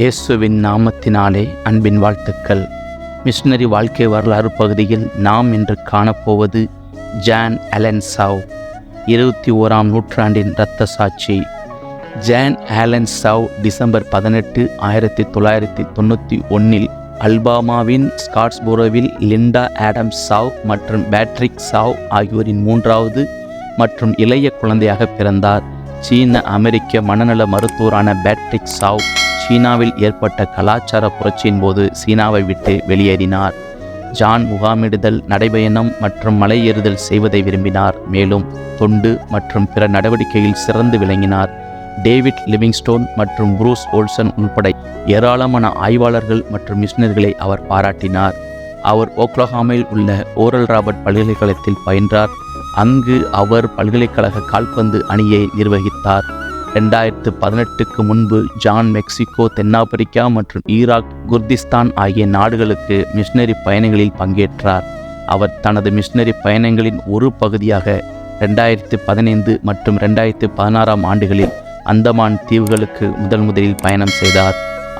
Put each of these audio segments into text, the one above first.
இயேசுவின் நாமத்தினாலே அன்பின் வாழ்த்துக்கள். மிஷனரி வாழ்க்கை வரலாறு பகுதியில் நாம் இன்று காணப்போவது ஜான் அலன் சாவ் இருபத்தி ஓராம் நூற்றாண்டின் இரத்த சாட்சி. ஜான் ஆலன் சாவ் டிசம்பர் பதினெட்டு ஆயிரத்தி தொள்ளாயிரத்தி தொண்ணூற்றி ஒன்றில் அல்பாமாவின் ஸ்காட்ஸ்போரோவில் லிண்டா ஆடம்ஸ் சாவ் மற்றும் பேட்ரிக் சாவ் ஆகியோரின் மூன்றாவது மற்றும் இளைய குழந்தையாக பிறந்தார். சீன அமெரிக்க மனநல மருத்துவரான பேட்ரிக் சாவ் சீனாவில் ஏற்பட்ட கலாச்சார புரட்சியின் போது சீனாவை விட்டு வெளியேறினார். ஜான் முகாமிடுதல் நடைபயணம் மற்றும் மலையேறுதல் செய்வதை விரும்பினார். மேலும் தொண்டு மற்றும் பிற நடவடிக்கையில் சிறந்து விளங்கினார். டேவிட் லிவிங்ஸ்டோன் மற்றும் ப்ரூஸ் ஓல்சன் உள்பட ஏராளமான ஆய்வாளர்கள் மற்றும் மிஷினர்களை அவர் பாராட்டினார். அவர் ஓக்லஹாமில் உள்ள ஓரல் ராபர்ட் பல்கலைக்கழகத்தில் பயின்றார். அங்கு அவர் பல்கலைக்கழக கால்பந்து அணியை நிர்வகித்தார். ரெண்டாயிரத்து பதினெட்டுக்கு முன்பு ஜான் மெக்சிகோ தென்னாப்பிரிக்கா மற்றும் ஈராக் குர்திஸ்தான் ஆகிய நாடுகளுக்கு மிஷினரி பயணங்களில் பங்கேற்றார். அவர் தனது மிஷினரி பயணங்களின் ஒரு பகுதியாக ரெண்டாயிரத்து பதினைந்து மற்றும் ரெண்டாயிரத்து பதினாறாம் ஆண்டுகளில் அந்தமான் தீவுகளுக்கு முதல் முதலில் பயணம் செய்தார்.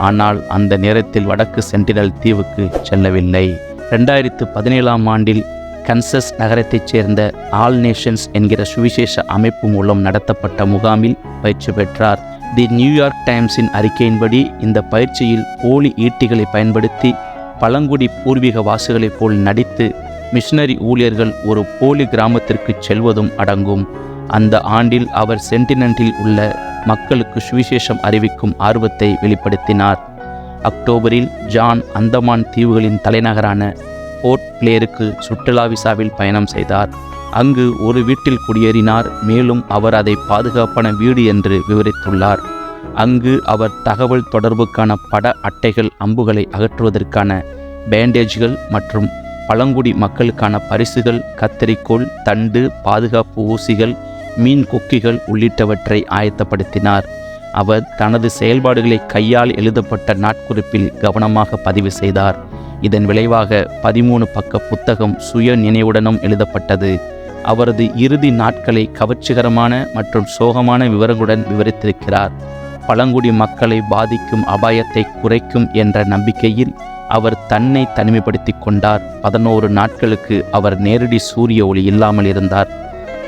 ஆனால் அந்த நேரத்தில் வடக்கு சென்டினல் தீவுக்கு செல்லவில்லை. ரெண்டாயிரத்து பதினேழாம் ஆண்டில் கன்சஸ் நகரத்தைச் சேர்ந்த ஆல் நேஷன்ஸ் என்கிற சுவிசேஷ அமைப்பு மூலம் நடத்தப்பட்ட முகாமில் பயிற்சி பெற்றார். தி நியூயார்க் டைம்ஸின் அறிக்கையின்படி இந்த பயிற்சியில் போலி ஈட்டிகளை பயன்படுத்தி பழங்குடி பூர்வீக வாசிகளைப் போல் நடித்து மிஷனரி ஊழியர்கள் ஒரு போலி கிராமத்திற்கு செல்வதும் அடங்கும். அந்த ஆண்டில் அவர் சென்டினென்ட்டில் உள்ள மக்களுக்கு சுவிசேஷம் அறிவிக்கும் ஆர்வத்தை வெளிப்படுத்தினார். அக்டோபரில் ஜான் அந்தமான் தீவுகளின் தலைநகரான போர்ட் பிளேருக்கு சுற்றுலா விசாவில் பயணம் செய்தார். அங்கு ஒரு வீட்டில் குடியேறினார். மேலும் அவர் அதை பாதுகாப்பான வீடு என்று விவரித்துள்ளார். அங்கு அவர் தகவல் தொடர்புக்கான பட அட்டைகள் அம்புகளை அகற்றுவதற்கான பேண்டேஜ்கள் மற்றும் பழங்குடி மக்களுக்கான பரிசுகள் கத்தரிக்கோள் தண்டு பாதுகாப்பு ஊசிகள் மீன் கொக்கிகள் உள்ளிட்டவற்றை ஆயத்தப்படுத்தினார். அவர் தனது செயல்பாடுகளை கையால் எழுதப்பட்ட நாட்குறிப்பில் கவனமாக பதிவு செய்தார். இதன் விளைவாக பதிமூணு பக்க புத்தகம் சுய நினைவுடனும் எழுதப்பட்டது. அவரது இறுதி நாட்களை கவர்ச்சிகரமான மற்றும் சோகமான விவரங்களுடன் விவரித்திருக்கிறார். பழங்குடி மக்களை பாதிக்கும் அபாயத்தை குறைக்கும் என்ற நம்பிக்கையில் அவர் தன்னை தனிமைப்படுத்தி கொண்டார். பதினோரு நாட்களுக்கு அவர் நேரடி சூரிய ஒளி இல்லாமல் இருந்தார்.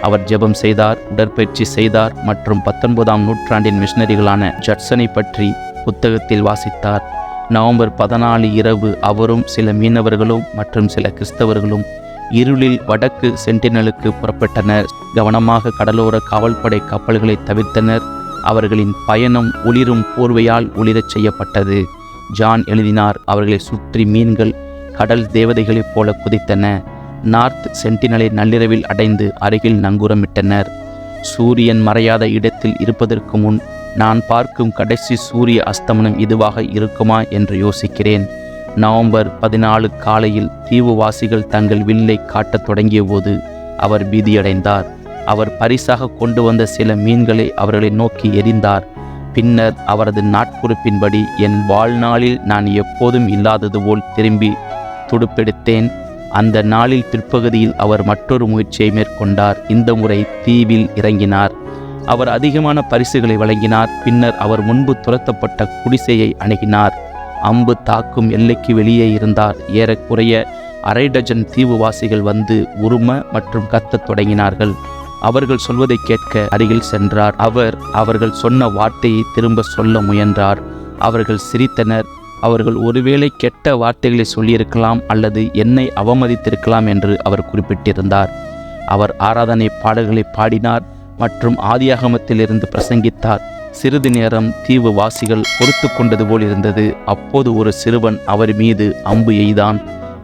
அவர் ஜெபம் செய்தார் உடற்பயிற்சி செய்தார் மற்றும் பத்தொன்பதாம் நூற்றாண்டின் மிஷனரிகளான ஜட்சனை பற்றி புத்தகத்தில் வாசித்தார். நவம்பர் பதினாலு இரவு அவரும் சில மீனவர்களும் மற்றும் சில கிறிஸ்தவர்களும் இருளில் வடக்கு சென்டினலுக்கு புறப்பட்டனர். கவனமாக கடலோர காவல்படை கப்பல்களை தவிர்த்தனர். அவர்களின் பயணம் ஒளிரும் போர்வையால் ஒளிரச் செய்யப்பட்டது. ஜான் எழுதினார் அவர்களை சுற்றி மீன்கள் கடல் தேவதைகளைப் போல குதித்தன. நார்த் சென்டினலை நள்ளிரவில் அடைந்து அருகில் நங்கூரமிட்டனர். சூரியன் மறையாத இடத்தில் இருப்பதற்கு முன் நான் பார்க்கும் கடைசி சூரிய அஸ்தமனம் இதுவாக இருக்குமா என்று யோசிக்கிறேன். நவம்பர் பதினாலு காலையில் தீவுவாசிகள் தங்கள் வில்லை காட்டத் தொடங்கியபோது அவர் பீதியடைந்தார். அவர் பரிசாக கொண்டு வந்த சில மீன்களை அவர்களை நோக்கி எரிந்தார் பின்னர் அவரது நாட்குறிப்பின்படி என் வாழ்நாளில் நான் எப்போதும் இல்லாதது போல் திரும்பி துடுப்பெடுத்தேன். அந்த நாளில் பிற்பகுதியில் அவர் மற்றொரு முயற்சியை மேற்கொண்டார். இந்த முறை தீவில் இறங்கினார். அவர் அதிகமான பரிசுகளை வழங்கினார். பின்னர் அவர் முன்பு துரத்தப்பட்ட குடிசையை அணுகினார். அம்பு தாக்கும் எல்லைக்கு வெளியே இருந்தார். ஏறக்குறைய அரை டஜன் தீவுவாசிகள் வந்து உரும மற்றும் கத்தத் தொடங்கினார்கள். அவர்கள் சொல்வதை கேட்க அருகில் சென்றார். அவர் அவர்கள் சொன்ன வார்த்தையை திரும்ப சொல்ல முயன்றார். அவர்கள் சிரித்தனர். அவர்கள் ஒருவேளை கெட்ட வார்த்தைகளை சொல்லியிருக்கலாம் அல்லது என்னை அவமதித்திருக்கலாம் என்று அவர் குறிப்பிட்டிருந்தார். அவர் ஆராதனை பாடல்களை பாடினார். மற்றும் ஆதியாகமத்திலிருந்து பிரசங்கித்தார். சிறிது நேரம் தீவு வாசிகள் பொறுத்து கொண்டது போல் இருந்தது. அப்போது ஒரு சிறுவன் அவர் மீது அம்பு எய்தான்.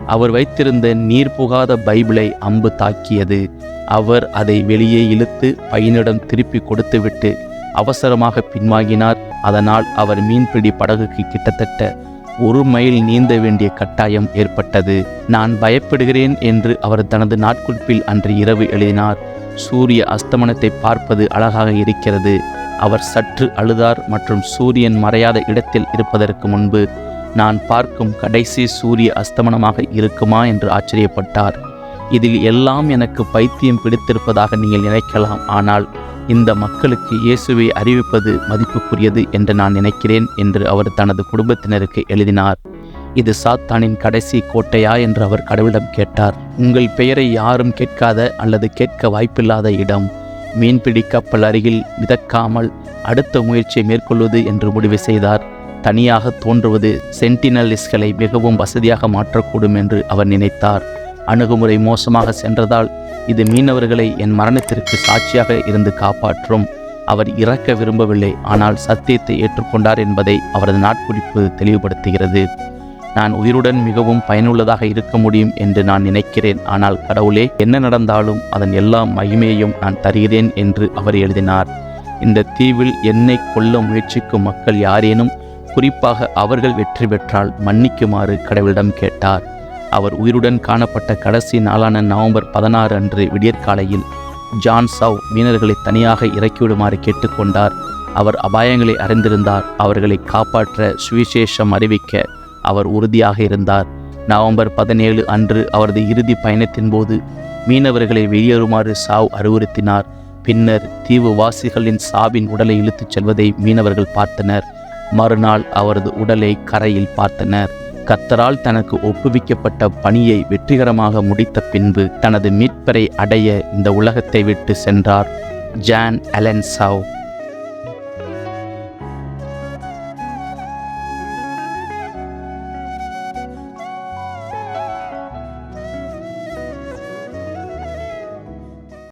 அவர் வைத்திருந்த நீர் புகாத பைபிளை அம்பு தாக்கியது. அவர் அதை வெளியே இழுத்து பையனிடம் திருப்பி கொடுத்துவிட்டு அவசரமாக பின்வாங்கினார். அதனால் அவர் மீன்பிடி படகுக்கு கிட்டத்தட்ட ஒரு மைல் நீந்த வேண்டிய கட்டாயம் ஏற்பட்டது. நான் பயப்படுகிறேன் என்று அவர் தனது நாட்குறிப்பில் அன்று இரவு எழுதினார். சூரிய அஸ்தமனத்தை பார்ப்பது அழகாக இருக்கிறது. அவர் சற்று அழுதார் மற்றும் சூரியன் மறையாத இடத்தில் இருப்பதற்கு முன்பு நான் பார்க்கும் கடைசி சூரிய அஸ்தமனமாக இருக்குமா? என்று ஆச்சரியப்பட்டார். இதில் எல்லாம் எனக்கு பைத்தியம் பிடித்திருப்பதாக நீங்கள் நினைக்கலாம். ஆனால் இந்த மக்களுக்கு இயேசுவை அறிவிப்பது மதிப்புக்குரியது என்று நான் நினைக்கிறேன் என்று அவர் தனது குடும்பத்தினருக்கு எழுதினார். இது சாத்தானின் கடைசி கோட்டையா என்று அவர் கடவுளிடம் கேட்டார். உங்கள் பெயரை யாரும் கேட்காத அல்லது கேட்க வாய்ப்பில்லாத இடம். மீன்பிடி கப்பல் அருகில் மிதக்காமல் அடுத்த முயற்சியை மேற்கொள்வது என்று முடிவு செய்தார். தனியாக தோன்றுவது சென்டினலிஸ்ட்களை மிகவும் வசதியாக மாற்றக்கூடும் என்று அவர் நினைத்தார். அணுகுமுறை மோசமாக சென்றதால் இது மீனவர்களை என் மரணத்திற்கு சாட்சியாக இருந்து காப்பாற்றும். அவர் இறக்க விரும்பவில்லை ஆனால் சத்தியத்தை ஏற்றுக்கொண்டார் என்பதை அவரது நாட்குறிப்பு தெளிவுபடுத்துகிறது. நான் உயிருடன் மிகவும் பயனுள்ளதாக இருக்க முடியும் என்று நான் நினைக்கிறேன். ஆனால் கடவுளே என்ன நடந்தாலும் அதன் எல்லா மகிமையையும் நான் தருகிறேன் என்று அவர் எழுதினார். இந்த தீவில் என்னை கொல்ல முயற்சிக்கும் மக்கள் யாரேனும் குறிப்பாக அவர்கள் வெற்றி பெற்றால் மன்னிக்குமாறு கடவுளிடம் கேட்டார். அவர் உயிருடன் காணப்பட்ட கடைசி நாளான நவம்பர் பதினாறு அன்று விடியற்காலையில் ஜான் சவ் மீனர்களை தனியாக இறக்கிவிடுமாறு கேட்டுக்கொண்டார். அவர் அபாயங்களை அறிந்திருந்தார். அவர்களை காப்பாற்ற சுவிசேஷம் அறிவிக்க அவர் உறுதியாக இருந்தார். நவம்பர் பதினேழு அன்று அவரது இறுதி பயணத்தின் போது மீனவர்களை வெளியேறுமாறு சாவ் அறிவுறுத்தினார். பின்னர் தீவுவாசிகளின் சாவின் உடலை இழுத்துச் செல்வதை மீனவர்கள் பார்த்தனர். மறுநாள் அவரது உடலை கரையில் பார்த்தனர். கத்தரால் தனக்கு ஒப்புவிக்கப்பட்ட பணியை வெற்றிகரமாக முடித்த பின்பு தனது மீட்பரை அடைய இந்த உலகத்தை விட்டு சென்றார். John Alan Shaw.